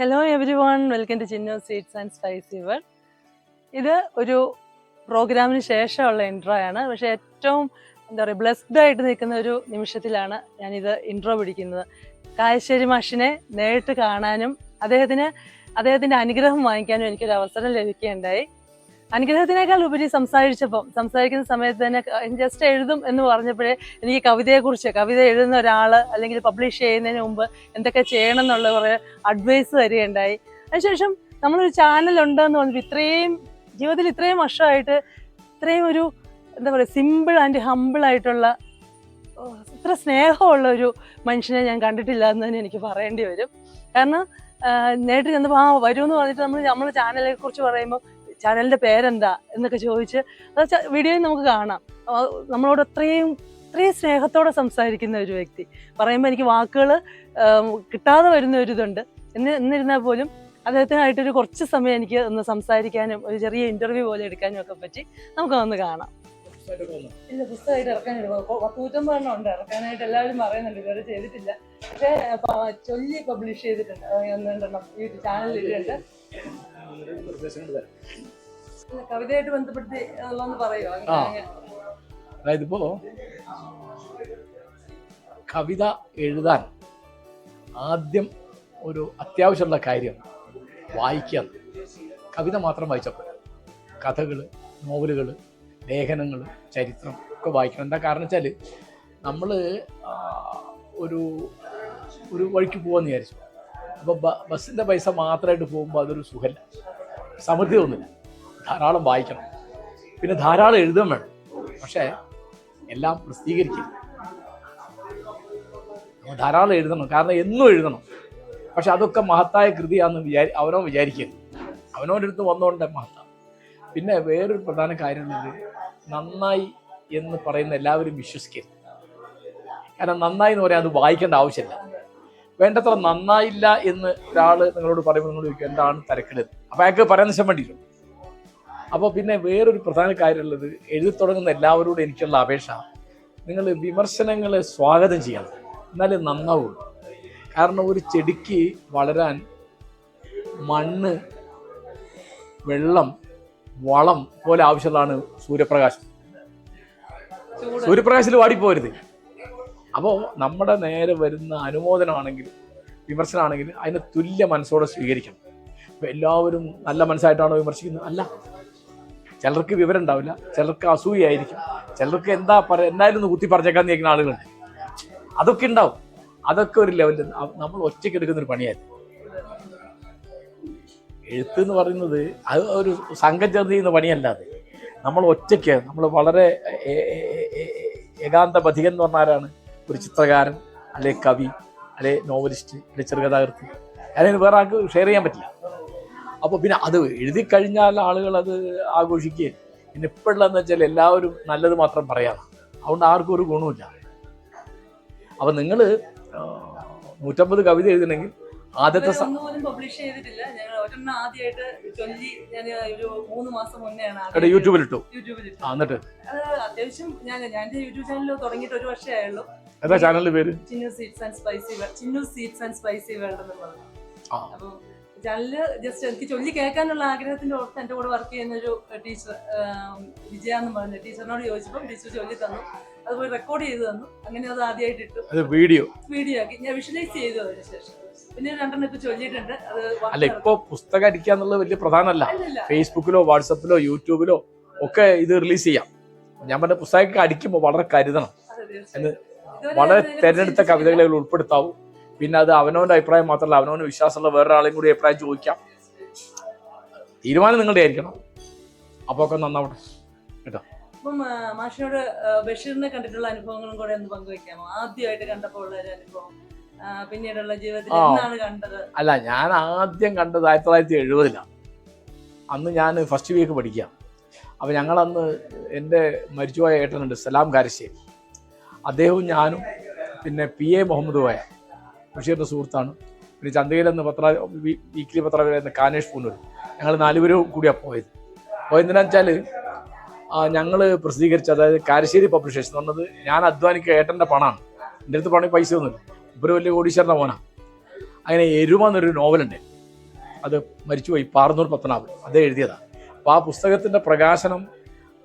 Hello everyone welcome to Chinnu sweets and spicy ഇവർ ഇത് ഒരു പ്രോഗ്രാമിന് ശേഷമുള്ള ഇൻട്രോ ആണ്. പക്ഷെ ഏറ്റവും എന്താ പറയുക ബ്ലെസ്ഡ് ആയിട്ട് നിൽക്കുന്ന ഒരു നിമിഷത്തിലാണ് ഞാനിത് ഇൻട്രോ പിടിക്കുന്നത്. കായശ്ശേരി മാഷിനെ നേരിട്ട് കാണാനും അദ്ദേഹത്തിന് അദ്ദേഹത്തിന്റെ അനുഗ്രഹം വാങ്ങിക്കാനും എനിക്കൊരു അവസരം ലഭിക്കുകയുണ്ടായി. അനുഗ്രഹത്തിനേക്കാൾ ഉപരി സംസാരിച്ചപ്പം സംസാരിക്കുന്ന സമയത്ത് തന്നെ ജസ്റ്റ് എഴുതും എന്ന് പറഞ്ഞപ്പോഴേ എനിക്ക് കവിതയെക്കുറിച്ച് കവിത എഴുതുന്ന ഒരാൾ അല്ലെങ്കിൽ പബ്ലിഷ് ചെയ്യുന്നതിന് മുമ്പ് എന്തൊക്കെ ചെയ്യണം എന്നുള്ള കുറേ അഡ്വൈസ് തരികയുണ്ടായി. അതിനുശേഷം നമ്മളൊരു ചാനൽ ഉണ്ടെന്ന് പറഞ്ഞിട്ട് ഇത്രയും ജീവിതത്തിൽ ഇത്രയും വർഷമായിട്ട് ഇത്രയും ഒരു എന്താ പറയുക സിമ്പിൾ ആൻഡ് ഹമ്പിൾ ആയിട്ടുള്ള ഇത്ര സ്നേഹമുള്ള ഒരു മനുഷ്യനെ ഞാൻ കണ്ടിട്ടില്ല എന്ന് തന്നെ എനിക്ക് പറയേണ്ടി വരും. കാരണം നേരിട്ട് ചെന്നപ്പോൾ ആ വരുമെന്ന് പറഞ്ഞിട്ട് നമ്മൾ നമ്മൾ ചാനലിനെ കുറിച്ച് പറയുമ്പോൾ ചാനലിന്റെ പേരെന്താ എന്നൊക്കെ ചോദിച്ച് വീഡിയോയിൽ നമുക്ക് കാണാം. നമ്മളോട് അത്രയും ഇത്രയും സ്നേഹത്തോടെ സംസാരിക്കുന്ന ഒരു വ്യക്തി. പറയുമ്പോൾ എനിക്ക് വാക്കുകൾ കിട്ടാതെ വരുന്ന ഒരു ഇതുണ്ട്. എന്ന് എന്നിരുന്നാൽ പോലും അദ്ദേഹത്തിനായിട്ടൊരു കുറച്ച് സമയം എനിക്ക് ഒന്ന് സംസാരിക്കാനും ഒരു ചെറിയ ഇന്റർവ്യൂ പോലെ എടുക്കാനും ഒക്കെ പറ്റി നമുക്കൊന്ന് കാണാം. ഇല്ല പുസ്തകമായിട്ട് ഇറക്കാനില്ല. പത്ത് പറഞ്ഞ ഉണ്ട്. ഇറക്കാനായിട്ട് എല്ലാവരും പറയുന്നുണ്ട്. ഇതുവരെ ചെയ്തിട്ടില്ല. പക്ഷേ ചൊല്ലി പബ്ലിഷ് ചെയ്തിട്ടുണ്ട്. രണ്ടെണ്ണം ഈ ചാനലിൽ ഇല്ല, കവിതയായിട്ട് ഉള്ളതെന്ന് പറയുമോ. അതായത് ഇപ്പോ കവിത എഴുതാൻ ആദ്യം ഒരു അത്യാവശ്യമുള്ള കാര്യം വായിക്കാൻ. കവിത മാത്രം വായിച്ചപ്പോൾ കഥകൾ നോവലുകൾ ലേഖനങ്ങൾ ചരിത്രം ഒക്കെ വായിക്കണം. എന്താ കാരണം വെച്ചാൽ നമ്മൾ ഒരു ഒരു വഴിക്ക് പോകാമെന്ന് വിചാരിച്ചു. അപ്പോൾ ബസ്സിന്റെ പൈസ മാത്രമായിട്ട് പോകുമ്പോൾ അതൊരു സുഖമില്ല സമൃദ്ധി തോന്നില്ല. ധാരാളം വായിക്കണം. പിന്നെ ധാരാളം എഴുതാൻ വേണം. പക്ഷേ എല്ലാം പ്രസിദ്ധീകരിക്കും. ധാരാളം എഴുതണം. കാരണം എന്നും എഴുതണം. പക്ഷെ അതൊക്കെ മഹത്തായ കൃതിയാണെന്ന് വിചാരി അവനോ വിചാരിക്കരുത്. അവനോന്റെ അടുത്ത് വന്നുകൊണ്ട് മഹത്താണ് പിന്നെ വേറൊരു പ്രധാന കാര്യമുള്ളത് നന്നായി എന്ന് പറയുന്ന എല്ലാവരും വിശ്വസിക്കരുത്. കാരണം നന്നായി എന്ന് പറയാൻ അത് വായിക്കേണ്ട ആവശ്യമില്ല. വേണ്ടത്ര നന്നായില്ല എന്ന് ഒരാൾ നിങ്ങളോട് പറയുമ്പോൾ നിങ്ങൾ എന്താണ് തിരക്കിടത് അപ്പം അയാൾക്ക് പറയാൻ ശ്രമം വേണ്ടിയിട്ടുണ്ട്. അപ്പോൾ പിന്നെ വേറൊരു പ്രധാന കാര്യമുള്ളത് എഴുതി തുടങ്ങുന്ന എല്ലാവരോടും എനിക്കുള്ള അപേക്ഷ. നിങ്ങൾ വിമർശനങ്ങളെ സ്വാഗതം ചെയ്യണം. എന്നാലേ നന്നാവുള്ളൂ. കാരണം ഒരു ചെടിക്ക് വളരാൻ മണ്ണ് വെള്ളം വളം പോലെ ആവശ്യമുള്ളതാണ് സൂര്യപ്രകാശം. സൂര്യപ്രകാശത്തിൽ വാടിപ്പോരുത്. അപ്പോൾ നമ്മുടെ നേരെ വരുന്ന അനുമോദനമാണെങ്കിലും വിമർശനമാണെങ്കിലും അതിനെ തുല്യ മനസ്സോടെ സ്വീകരിക്കണം. അപ്പോൾ എല്ലാവരും നല്ല മനസ്സായിട്ടാണോ വിമർശിക്കുന്നത്? അല്ല. ചിലർക്ക് വിവരം ഉണ്ടാവില്ല ചിലർക്ക് അസൂയായിരിക്കും ചിലർക്ക് എന്താ പറ എന്തായാലും കുത്തി പറഞ്ഞേക്കാന്ന് കേൾക്കുന്ന ആളുകളുണ്ട്. അതൊക്കെ ഉണ്ടാവും. അതൊക്കെ ഒരു ലെവലിൽ നമ്മൾ ഒറ്റയ്ക്ക് എടുക്കുന്ന ഒരു പണിയായിരുന്നു എഴുത്ത് എന്ന് പറയുന്നത് അത് ഒരു സംഘം ചേർന്ന് ചെയ്യുന്ന പണിയല്ലാതെ നമ്മൾ ഒറ്റയ്ക്ക് നമ്മൾ വളരെ ഏകാന്ത ബധികൻ എന്ന് പറഞ്ഞാരാണ് ഒരു ചിത്രകാരൻ അല്ലെ കവി അല്ലെ നോവലിസ്റ്റ് അല്ലെ ചെറുകഥാകൃത്ത്. അതിന് വേറെ ആൾക്ക് ഷെയർ ചെയ്യാൻ പറ്റില്ല. അപ്പോൾ പിന്നെ അത് എഴുതി കഴിഞ്ഞാൽ ആളുകൾ അത് ആഘോഷിക്കുകയും. പിന്നെ ഇപ്പോഴുള്ളതെന്ന് വെച്ചാൽ എല്ലാവരും നല്ലത് മാത്രം പറയാം അതുകൊണ്ട് ആർക്കും ഒരു ഗുണമില്ല അപ്പം നിങ്ങൾ നൂറ്റമ്പത് കവിത എഴുതണമെങ്കിൽ ആദ്യത്തെ പബ്ലിഷ് ചെയ്തിട്ടില്ല. ഞങ്ങൾ ഒരെണ്ണം ആദ്യമായിട്ട് ചൊല്ലി ഞാൻ ഒരു മൂന്ന് മാസം മുന്നെയാണ് യൂട്യൂബിൽ ഇട്ടു ആ എന്നിട്ട്? അത് അത്യാവശ്യം ഞാൻ ഞാൻ എന്റെ യൂട്യൂബ് ചാനൽ തുടങ്ങിയിട്ട് ഒരു വർഷമേ ആയുള്ളൂ. എന്താ ചാനലിന്റെ പേര്? Chinnu sweets and spicy Chinnu sweets and spicy world എന്നുള്ളത് ആ. അപ്പം ചാനലിൽ ജസ്റ്റ് എനിക്ക് ചൊല്ലി കേൾക്കാനുള്ള ആഗ്രഹത്തിന്റെ ഓർത്ത് എന്റെ കൂടെ വർക്ക് ചെയ്യുന്ന ഒരു ടീച്ചർ വിജയ എന്ന് പറഞ്ഞ ടീച്ചറിനോട് ചോദിച്ചപ്പോൾ ടീച്ചർ ചൊല്ലി തന്നു. അത് പോയി റെക്കോർഡ് ചെയ്തു തന്നു. അങ്ങനെ അത് ആദ്യമായിട്ട് ഇട്ടു. വീഡിയോ വീഡിയോ ആക്കി. ഞാൻ വിഷ്വലൈസ് ചെയ്തു അതിന് ശേഷം. പിന്നെ രണ്ടെണ്ണം ഇപ്പൊ ചൊല്ലിയിട്ടുണ്ട്. അല്ല ഇപ്പൊ പുസ്തകം അടിക്കുക എന്നുള്ളത് വലിയ പ്രധാനമല്ല. ഫേസ്ബുക്കിലോ വാട്സപ്പിലോ യൂട്യൂബിലോ ഒക്കെ ഇത് റിലീസ് ചെയ്യാം. ഞാൻ പറഞ്ഞ പുസ്തകമൊക്കെ അടിക്കുമ്പോൾ വളരെ കരുതണം. എന്ന് വളരെ തെരഞ്ഞെടുത്ത കവിതകളെ ഉൾപ്പെടുത്താവൂ. പിന്നെ അത് അവനവന്റെ അഭിപ്രായം മാത്രമല്ല അവനവന് വിശ്വാസമുള്ള വേറൊരാളെയും കൂടി അഭിപ്രായം ചോദിക്കാം. തീരുമാനം നിങ്ങളുടെ ആയിരിക്കണം. അപ്പോൾ ഒക്കെ നന്നാവട്ടെ. കേട്ടോ? അപ്പം മാഷിനോട് ബഷീറിനെ കണ്ടിട്ടുള്ള അനുഭവങ്ങളും കൂടെ ഒന്ന് പങ്കുവെക്കാമോ? ആദ്യമായിട്ട് കണ്ടപ്പോൾ ഉള്ള ഒരു അനുഭവം പിന്നീടുള്ള ജീവിതത്തിൽ എന്നാണ് കണ്ടത്? അല്ല ഞാൻ ആദ്യം കണ്ടത് ആയിരത്തി തൊള്ളായിരത്തി എഴുപതിലാണ് അന്ന് ഞാൻ ഫസ്റ്റ് വീക്ക് പഠിക്കാം. അപ്പോൾ ഞങ്ങളന്ന് എന്റെ മരിച്ചുപോയ ഏട്ടനുണ്ട് സലാം കാരശ്ശേരി അദ്ദേഹവും ഞാനും പിന്നെ പി എ മുഹമ്മദ് കോയ ബഷീറിന്റെ സുഹൃത്താണ്. പിന്നെ ചന്തയിലെന്ന് പത്ര വീക്കിലി പത്രമായിരുന്ന കാനേഷ് പൂനൂർ ഞങ്ങൾ നാലുപേരും കൂടിയാണ് പോയത്. എന്തിനാന്ന് വെച്ചാൽ ഞങ്ങൾ പ്രസിദ്ധീകരിച്ച അതായത് കാരശ്ശേരി പബ്ലിഷേഷൻ എന്ന് പറഞ്ഞത് ഞാൻ അധ്വാനിക്കുക ഏട്ടന്റെ പണമാണ് എന്റെ അടുത്ത് പണി പൈസ ഒന്നുമില്ല ഇവർ വലിയ കോടീശ്വരന്റെ മോനാണ് അങ്ങനെ എരുമ എന്നൊരു നോവലുണ്ട് അത് മരിച്ചുപോയി പാർന്നൂർ പത്തനാഭൻ അതേ എഴുതിയതാണ് അപ്പോൾ ആ പുസ്തകത്തിന്റെ പ്രകാശനം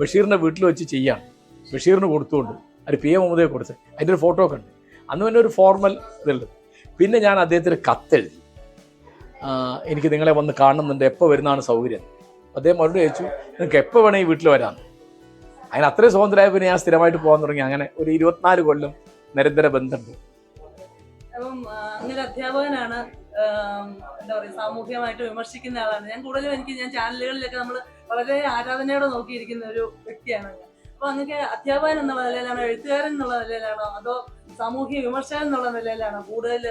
ബഷീറിന്റെ വീട്ടിൽ വെച്ച് ചെയ്യാണ്. ബഷീറിന് കൊടുത്തുകൊണ്ട് അത് പി എ മുഹമ്മദയെ കൊടുത്ത്. അതിന്റെ ഒരു ഫോട്ടോ ഒക്കെ ഉണ്ട്. അന്ന് തന്നെ ഒരു ഫോർമൽ ഇതുണ്ട്. പിന്നെ ഞാൻ അദ്ദേഹത്തിന് കത്തെഴുതി. എനിക്ക് നിങ്ങളെ വന്ന് കാണുന്നുണ്ട്. എപ്പോൾ വരുന്നതാണ് സൗകര്യം? അദ്ദേഹം മറുപടി ചോദിച്ചു നിങ്ങൾക്ക് എപ്പോൾ വേണേ വീട്ടിൽ വരാമെന്ന് അതിന് അത്രയും സ്വാതന്ത്ര്യമായ പിന്നെ ഞാൻ സ്ഥിരമായിട്ട് പോകാൻ തുടങ്ങി. അങ്ങനെ ഒരു ഇരുപത്തിനാല് കൊല്ലം നിരന്തര ബന്ധമുണ്ട്. അധ്യാപകനാണ് എന്താ പറയുക സാമൂഹികമായിട്ട് വിമർശിക്കുന്ന ആളാണ്. ഞാൻ കൂടുതലും എനിക്ക് ഞാൻ ചാനലുകളിലൊക്കെ നമ്മൾ വളരെ ആരാധനയോടെ നോക്കിയിരിക്കുന്ന ഒരു വ്യക്തിയാണ് അപ്പൊ അങ്ങക്ക് അധ്യാപകൻ എന്നുള്ള നിലയിലാണോ എഴുത്തുകാരൻ എന്നുള്ള നിലയിലാണോ അതോ സാമൂഹ്യ വിമർശകൻ എന്നുള്ള നിലയിലാണോ കൂടുതൽ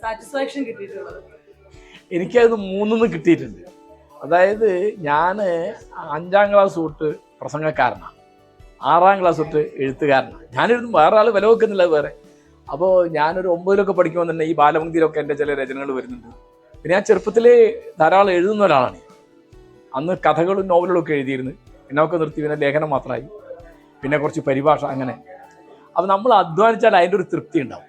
സാറ്റിസ്ഫാക്ഷൻ കിട്ടിയിട്ടുള്ളത്? എനിക്കത് മൂന്നിന്ന് കിട്ടിയിട്ടുണ്ട്. അതായത് ഞാൻ അഞ്ചാം ക്ലാസ് തൊട്ട് പ്രസംഗക്കാരനാണ്. ആറാം ക്ലാസ് തൊട്ട് എഴുത്തുകാരനാണ്. ഞാനെഴുതും വേറെ ആൾ വില വെക്കുന്നില്ല വേറെ. അപ്പോൾ ഞാനൊരു ഒമ്പതിലൊക്കെ പഠിക്കുമ്പോൾ തന്നെ ഈ ബാലമന്ദിരമൊക്കെ എന്റെ ചില രചനകൾ വരുന്നുണ്ട്. പിന്നെ ഞാൻ ചെറുപ്പത്തിൽ ധാരാളം എഴുതുന്ന ഒരാളാണ് അന്ന് കഥകളും നോവലുകളൊക്കെ എഴുതിയിരുന്നു. പിന്നെ ഒക്കെ നിർത്തി പിന്നെ ലേഖനം മാത്രമായി. പിന്നെ കുറച്ച് പരിഭാഷ അങ്ങനെ. അപ്പം നമ്മൾ അധ്വാനിച്ചാൽ അതിന്റെ ഒരു തൃപ്തി ഉണ്ടാവും.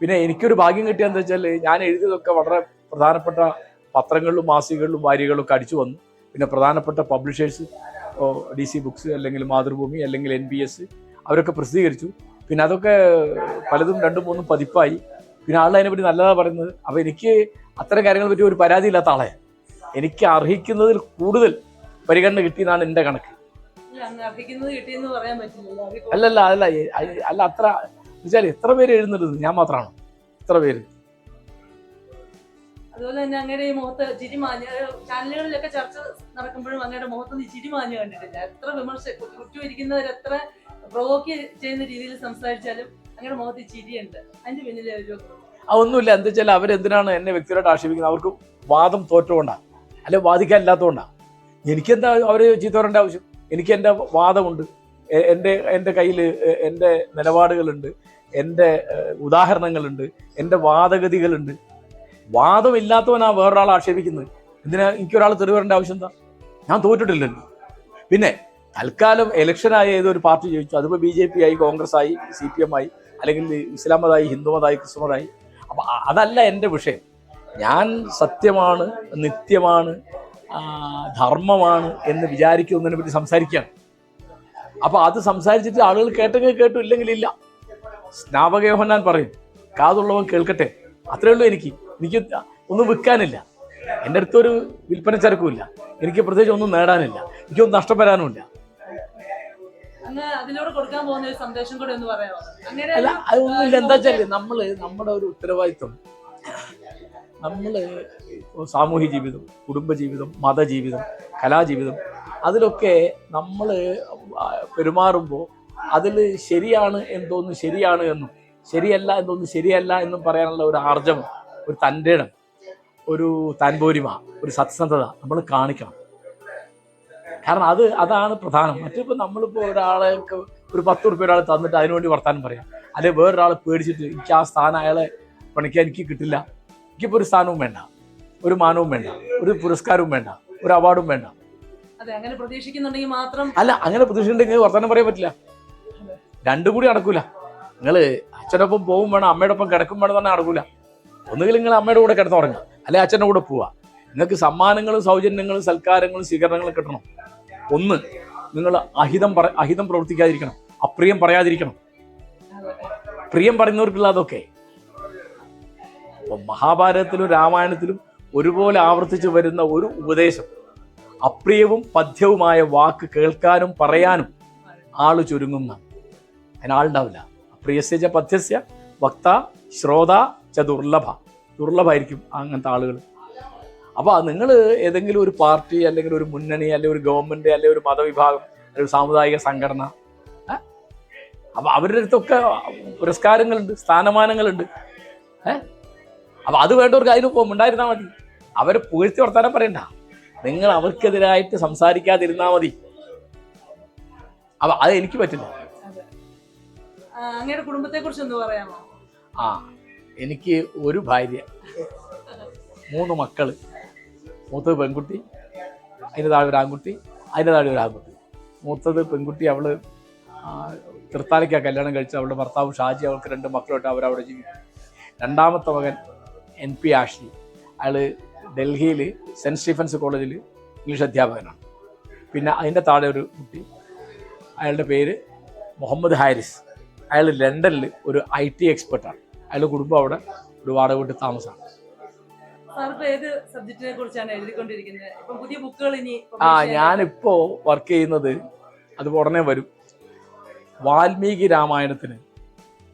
പിന്നെ എനിക്കൊരു ഭാഗ്യം കിട്ടിയെന്ന് വെച്ചാൽ ഞാൻ എഴുതിയതൊക്കെ വളരെ പ്രധാനപ്പെട്ട പത്രങ്ങളിലും മാസികകളിലും വാരികളും ഒക്കെ അടിച്ചു വന്നു. പിന്നെ പ്രധാനപ്പെട്ട പബ്ലിഷേഴ്സ് ഡി സി ബുക്സ് അല്ലെങ്കിൽ മാതൃഭൂമി അല്ലെങ്കിൽ എൻ ബി എസ് അവരൊക്കെ പ്രസിദ്ധീകരിച്ചു. പിന്നെ അതൊക്കെ പലതും രണ്ടും മൂന്നും പതിപ്പായി. പിന്നെ ആൾ അതിനെപ്പറ്റി നല്ലതാണ് പറയുന്നത്. അപ്പോൾ എനിക്ക് അത്തരം കാര്യങ്ങളെ പറ്റി ഒരു പരാതി ഇല്ലാത്ത ആളെ എനിക്ക് അർഹിക്കുന്നതിൽ കൂടുതൽ പരിഗണന കിട്ടിയെന്നാണ് എന്റെ കണക്ക്. അല്ലല്ല അല്ല അല്ല അത്ര വെച്ചാൽ എത്ര പേര് എഴുന്നുള്ളത് ഞാൻ മാത്രമാണ് എത്ര പേര്? അതുപോലെ തന്നെ അങ്ങയുടെ ഈ മുഖത്ത് ചിരി മാഞ്ഞ ചാനലുകളിലൊക്കെ ചർച്ച നടക്കുമ്പോഴും അങ്ങയുടെ മുഖത്ത് നീ ചിരി മാഞ്ഞു കണ്ടിട്ടില്ല. എത്ര വിമർശ കുറ്റുവരിക്കുന്നവർ എത്ര പ്രൊവോക്ക് ചെയ്യുന്ന രീതിയിൽ സംസാരിച്ചാലും അങ്ങയുടെ മുഖത്ത് ചിരിയുണ്ട്. അതിന്റെ പിന്നിലെ ഒരു ഒന്നുമില്ല. എന്താ വെച്ചാൽ അവരെന്തിനാണ് എന്നെ വ്യക്തിപരമായിട്ട് ആക്ഷേപിക്കുന്നത്? അവർക്ക് വാദം തോറ്റുകൊണ്ടാണ് അല്ലെ വാദിക്കാൻ ഇല്ലാത്തതുകൊണ്ടാണ് എനിക്കെന്താ അവരെ ചീത്ത പറയേണ്ട ആവശ്യം? എനിക്ക് എന്റെ വാദമുണ്ട്. എന്റെ എന്റെ കയ്യിൽ എന്റെ നിലപാടുകളുണ്ട്. എന്റെ ഉദാഹരണങ്ങളുണ്ട്. എന്റെ വാദഗതികളുണ്ട്. വാദമില്ലാത്തവനാ വേറൊരാളെ ആക്ഷേപിക്കുന്നത്. എന്തിനാ എനിക്കൊരാൾ തെറി വരേണ്ട ആവശ്യം എന്താ? ഞാൻ തോറ്റിട്ടില്ലല്ലോ. പിന്നെ തൽക്കാലം ഇലക്ഷനായ ഏതൊരു പാർട്ടി ജയിച്ചു. അതിപ്പോൾ ബി ജെ പി ആയി കോൺഗ്രസ് ആയി സി പി എം ആയി അല്ലെങ്കിൽ ഇസ്ലാം മതായി ഹിന്ദു മതായി ക്രിസ്തു മതായി അപ്പം അതല്ല എന്റെ വിഷയം. ഞാൻ സത്യമാണ് നിത്യമാണ് ധർമ്മമാണ് എന്ന് വിചാരിക്കുന്നതിനെ പറ്റി സംസാരിക്കുകയാണ്. അപ്പോൾ അത് സംസാരിച്ചിട്ട് ആളുകൾ കേട്ടെങ്കിൽ കേട്ടു ഇല്ലെങ്കിൽ ഇല്ല. സ്നാപകയോഹന്നാൻ പറയും കാതുള്ളവൻ കേൾക്കട്ടെ. അത്രേ ഉള്ളൂ എനിക്ക്. എനിക്ക് ഒന്നും വിൽക്കാനില്ല. എന്റെ അടുത്തൊരു വിൽപ്പന ചരക്കുമില്ല. എനിക്ക് പ്രത്യേകിച്ച് ഒന്നും നേടാനില്ല. എനിക്കൊന്നും നഷ്ടപ്പെടാനുമില്ല. അല്ല അതൊന്നുമില്ല. എന്താ വെച്ചാൽ നമ്മൾ നമ്മുടെ ഒരു ഉത്തരവാദിത്വം ഇപ്പൊ സാമൂഹ്യ ജീവിതം കുടുംബജീവിതം മതജീവിതം കലാജീവിതം അതിലൊക്കെ നമ്മൾ പെരുമാറുമ്പോൾ അതിൽ ശരിയാണ് എന്തോന്ന് ശരിയാണ് എന്നും ശരിയല്ല എന്തോന്ന് ശരിയല്ല എന്നും പറയാനുള്ള ഒരു ആർജവം ഒരു തന്റെ ഒരു താൻപോരിമ ഒരു സത്യസന്ധത നമ്മൾ കാണിക്കണം. കാരണം അത് അതാണ് പ്രധാനം. മറ്റിപ്പോൾ നമ്മളിപ്പോൾ ഒരാൾക്ക് ഒരു പത്ത് റുപ്യ ഒരാൾ തന്നിട്ട് അതിനുവേണ്ടി വർത്താനം പറയാം. അല്ലെങ്കിൽ വേറൊരാളെ പേടിച്ചിട്ട് എനിക്ക് ആ സ്ഥാനം അയാളെ പണിക്കാൻ എനിക്ക് കിട്ടില്ല. എനിക്കിപ്പോൾ ഒരു സ്ഥാനവും വേണ്ട. ഒരു മാനവും വേണ്ട. ഒരു പുരസ്കാരവും വേണ്ട. ഒരു അവാർഡും വേണ്ട. അങ്ങനെ പ്രതീക്ഷിക്കുന്നുണ്ടെങ്കിൽ മാത്രം അല്ല അങ്ങനെ പ്രതീക്ഷിക്കുന്നുണ്ടെങ്കിൽ വർത്തമാനം പറയാൻ പറ്റില്ല. രണ്ടും കൂടി നടക്കൂല. നിങ്ങൾ അച്ഛനൊപ്പം പോകും വേണം അമ്മയുടെ ഒപ്പം കിടക്കും വേണം തന്നെ നടക്കൂല. ഒന്നുകിൽ നിങ്ങൾ അമ്മയുടെ കൂടെ കിടന്നുറങ്ങുക അല്ലെ അച്ഛന്റെ കൂടെ പോവുക. നിങ്ങൾക്ക് സമ്മാനങ്ങളും സൗജന്യങ്ങളും സൽക്കാരങ്ങളും സ്വീകരണങ്ങളും കിട്ടണം. ഒന്ന് നിങ്ങൾ അഹിതം പറ അഹിതം പ്രവർത്തിക്കാതിരിക്കണം. അപ്രിയം പറയാതിരിക്കണം. പ്രിയം പറയുന്നവർക്കുള്ള അതൊക്കെ. അപ്പൊ മഹാഭാരതത്തിലും രാമായണത്തിലും ഒരുപോലെ ആവർത്തിച്ചു വരുന്ന ഒരു ഉപദേശം. അപ്രിയവും പഥ്യവുമായ വാക്ക് കേൾക്കാനും പറയാനും ആൾ ചുരുങ്ങുന്ന. അതിനാളുണ്ടാവില്ല അപ്രിയസ്യജ പഥ്യസ്യ വക്ത ശ്രോത ച ദുർലഭ. ദുർലഭമായിരിക്കും അങ്ങനത്തെ ആളുകൾ അപ്പോൾ നിങ്ങൾ ഏതെങ്കിലും ഒരു പാർട്ടി അല്ലെങ്കിൽ ഒരു മുന്നണി അല്ലെങ്കിൽ ഒരു ഗവൺമെന്റ് അല്ലെങ്കിൽ ഒരു മതവിഭാഗം അല്ലെങ്കിൽ ഒരു സാമുദായിക സംഘടന അപ്പോൾ അപ്പൊ അവരുടെ അടുത്തൊക്കെ പുരസ്കാരങ്ങളുണ്ട് സ്ഥാനമാനങ്ങളുണ്ട് ഏഹ് അപ്പൊ അത് വേണ്ടവർക്ക് അതിന് ഉണ്ടായിരുന്നാൽ മതി. അവരെ പൂഴ്ത്തി വർത്താനം പറയണ്ട. നിങ്ങൾ അവർക്കെതിരായിട്ട് സംസാരിക്കാതിരുന്നാൽ മതി. അപ്പൊ അത് എനിക്ക് പറ്റില്ല. അങ്ങയുടെ കുടുംബത്തെ കുറിച്ച് ഒന്ന് പറയാമോ? ആ എനിക്ക് ഒരു ഭാര്യ മൂന്ന് മക്കൾ മൂത്തത് പെൺകുട്ടി അതിന്റെ താഴെ ഒരു ആൺകുട്ടി അതിന്റെ താഴെ ഒരു ആൺകുട്ടി. മൂത്തത് പെൺകുട്ടി അവൾ തൃത്താലയ്ക്കാണ് കല്യാണം കഴിച്ച് അവളുടെ ഭർത്താവ് ഷാജി അവൾക്ക് രണ്ട് മക്കളുമായിട്ട് അവരവിടെ ജീവിക്കും. രണ്ടാമത്തെ മകൻ എൻ പി ആഷ്ലി അയാൾ ഡൽഹിയിൽ സെന്റ് സ്റ്റീഫൻസ് കോളേജിൽ ഇംഗ്ലീഷ് അധ്യാപകനാണ്. പിന്നെ അതിന്റെ താഴെ ഒരു കുട്ടി. അയാളുടെ പേര് മുഹമ്മദ് ഹാരിസ്. അയാൾ ലണ്ടനിൽ ഒരു ഐ ടി എക്സ്പെർട്ടാണ്. അയാളുടെ കുടുംബം അവിടെ ഒരു വാടക വീട്ടിൽ താമസമാണ്. ആ ഞാനിപ്പോൾ വർക്ക് ചെയ്യുന്നത് അത് ഉടനെ വരും. വാൽമീകി രാമായണത്തിന്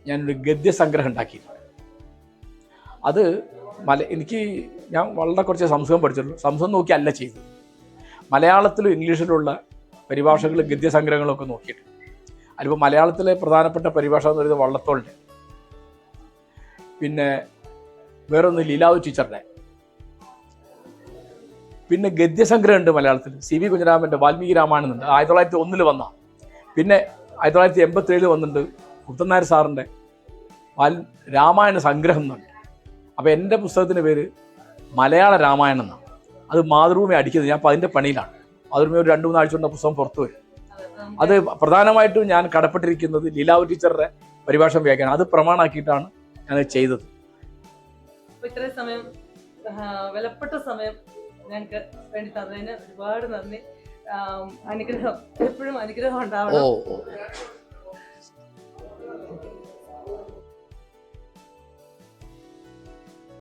ഞാനൊരു ഗദ്യസംഗ്രഹം ഉണ്ടാക്കിയിട്ടുണ്ട് അത് മല എനിക്ക് ഞാൻ വളരെ കുറച്ച് സംസ്കൃതം പഠിച്ചിട്ടുള്ളൂ സംസ്കൃതം നോക്കിയല്ല ചെയ്തത്. മലയാളത്തിലും ഇംഗ്ലീഷിലുള്ള പരിഭാഷകളും ഗദ്യസംഗ്രഹങ്ങളും ഒക്കെ നോക്കിയിട്ട്. അതിലിപ്പോൾ മലയാളത്തിലെ പ്രധാനപ്പെട്ട പരിഭാഷ എന്ന് പറയുന്നത് വള്ളത്തോളിന്റെ. പിന്നെ വേറൊന്ന് ലീലാവ് ടീച്ചറുടെ പിന്നെ ഗദ്യസംഗ്രഹം ഉണ്ട് മലയാളത്തിൽ. സി വി കുഞ്ഞരാമന്റെ വാൽമീകി രാമായണമുണ്ട് ആയിരത്തി തൊള്ളായിരത്തി ഒന്നിൽ വന്ന. പിന്നെ ആയിരത്തി തൊള്ളായിരത്തി എൺപത്തി ഏഴിൽ വന്നിട്ടുണ്ട് കുത്തനായർ സാറിന്റെ വാൽ രാമായണ സംഗ്രഹം എന്നുണ്ട് അപ്പോൾ എന്റെ പുസ്തകത്തിന്റെ പേര് മലയാള രാമായണം എന്നാണ്. അത് മാതൃഭൂമി അടിക്കുന്നത്. ഞാൻ അതിന്റെ പണിയിലാണ്. മാതൃഭൂമി ഒരു രണ്ട് മൂന്നാഴ്ച കൊണ്ട് പുസ്തകം പുറത്തു വരും. അത് പ്രധാനമായിട്ടും ഞാൻ കടപ്പെട്ടിരിക്കുന്നത് ലീലാവ് ടീച്ചറുടെ പരിഭാഷ വ്യാഖ്യാനം. അത് പ്രമാണാക്കിയിട്ടാണ് ഞാൻ ചെയ്തത്. ഇത്രയും സമയം വിലപ്പെട്ട സമയം ഞങ്ങൾക്ക് വേണ്ടി തന്നതിന് ഒരുപാട് നന്ദി. അനുഗ്രഹം എപ്പോഴും അനുഗ്രഹം ഉണ്ടാവണം.